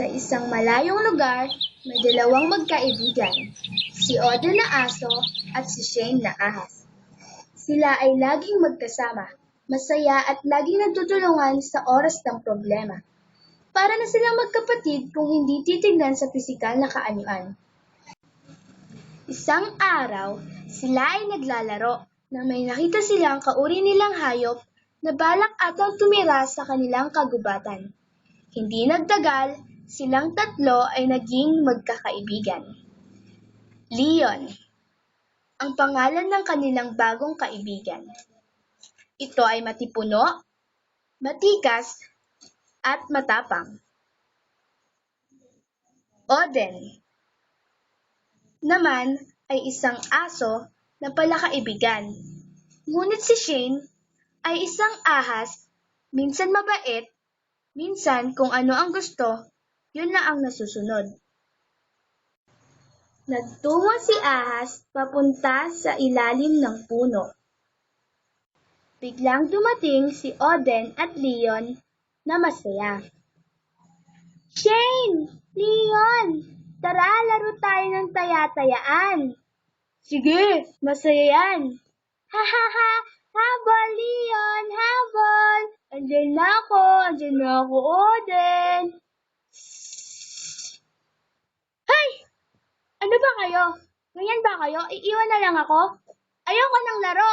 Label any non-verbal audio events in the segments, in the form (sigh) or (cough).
Sa isang malayong lugar, may dalawang magkaibigan, si Oden na aso at si Shane na ahas. Sila ay laging magkasama, masaya at laging nagtutulungan sa oras ng problema. Para na silang magkapatid kung hindi titignan sa pisikal na kaanyuan. Isang araw, sila ay naglalaro na may nakita silang kauri nilang hayop na balak atang tumira sa kanilang kagubatan. Hindi nagtagal, silang tatlo ay naging magkakaibigan. Leon, ang pangalan ng kanilang bagong kaibigan. Ito ay matipuno, matikas, at matapang. Oden, naman ay isang aso na palakaibigan. Ngunit si Shane ay isang ahas, minsan mabait, minsan kung ano ang gusto, yun na ang nasusunod. Nagtungo si ahas papunta sa ilalim ng puno. Biglang dumating si Oden at Leon na masaya. Shane! Leon! Tara, laro tayo ng taya-tayaan. Sige, masaya yan. Ha ha ha! Habol, Leon! Habol! Andyan na ako! Andyan na ako, Oden! Hay! Ano ba kayo? Ganyan ba kayo? Iiwan na lang ako? Ayoko ng laro!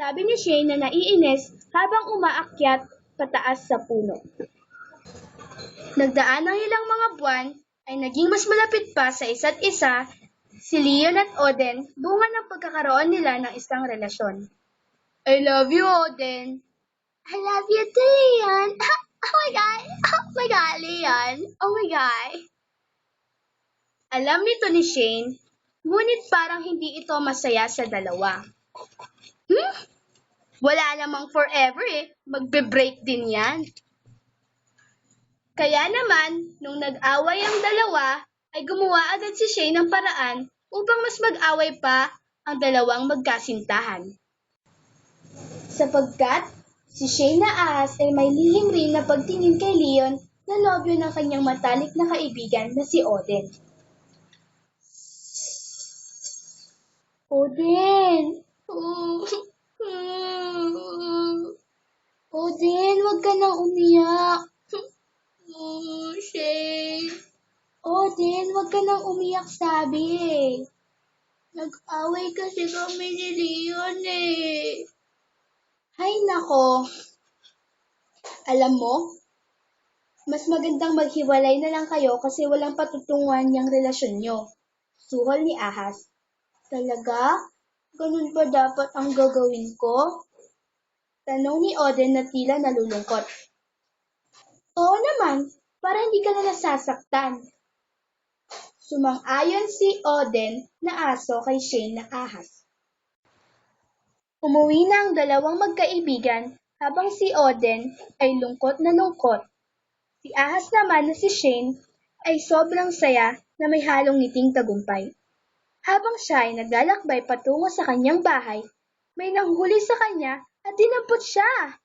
Sabi ni Shane na naiinis habang umaakyat pataas sa puno. Nagdaan ang ilang mga buwan ay naging mas malapit pa sa isa't isa si Leon at Oden bunga ng pagkakaroon nila ng isang relasyon. I love you, Oden. I love you too, Leon. (laughs) Oh my God. Oh my God, Leon. Oh my God. Alam nito ni Shane, ngunit parang hindi ito masaya sa dalawa. Hmm? Wala namang forever eh. Magbe-break din yan. Kaya naman, nung nag-away ang dalawa, ay gumawa agad si Shane ng paraan upang mas mag-away pa ang dalawang magkasintahan. Sapagkat si Shane na ahas ay may lihim rin na pagtingin kay Leon na nobyo ng kanyang matalik na kaibigan na si Oden. Oden! (laughs) Oden, wag ka nang umiyak. Oh, (laughs) Shane. Oden, wag ka nang umiyak, sabi. Nag-away kasi kami ni Leon eh. Hay nako. Alam mo, mas magandang maghiwalay na lang kayo kasi walang patutunguhan niyang relasyon nyo. Suhol ni Ahas. Talaga? Ganun ba dapat ang gagawin ko? Tanong ni Oden na tila nalulungkot. Oo naman, para hindi ka na nasasaktan. Sumang-ayon si Oden na aso kay Shane na ahas. Umuwi na ang dalawang magkaibigan habang si Oden ay lungkot na lungkot. Si ahas naman na si Shane ay sobrang saya na may halong ngiting tagumpay. Habang siya ay naglalakbay patungo sa kanyang bahay, may nanghuli sa kanya at dinampot siya.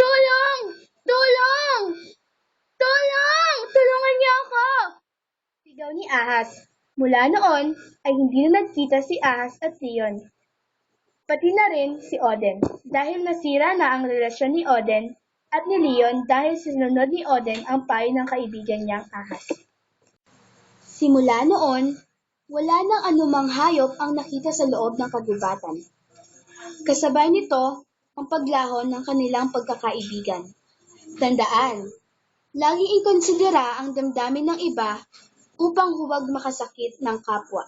Tulong! Tulong! Tulong! Tulungan niyo ako! Sigaw ni Ahas. Mula noon ay hindi na nagkita si Ahas at Leon. Pati na rin si Oden dahil nasira na ang relasyon ni Oden at ni Leon dahil sinunod ni Oden ang payo ng kaibigan niyang Ahas. Simula noon, wala nang anumang hayop ang nakita sa loob ng kagubatan. Kasabay nito ang paglaho ng kanilang pagkakaibigan. Tandaan, laging ikonsidera ang damdamin ng iba upang huwag makasakit ng kapwa.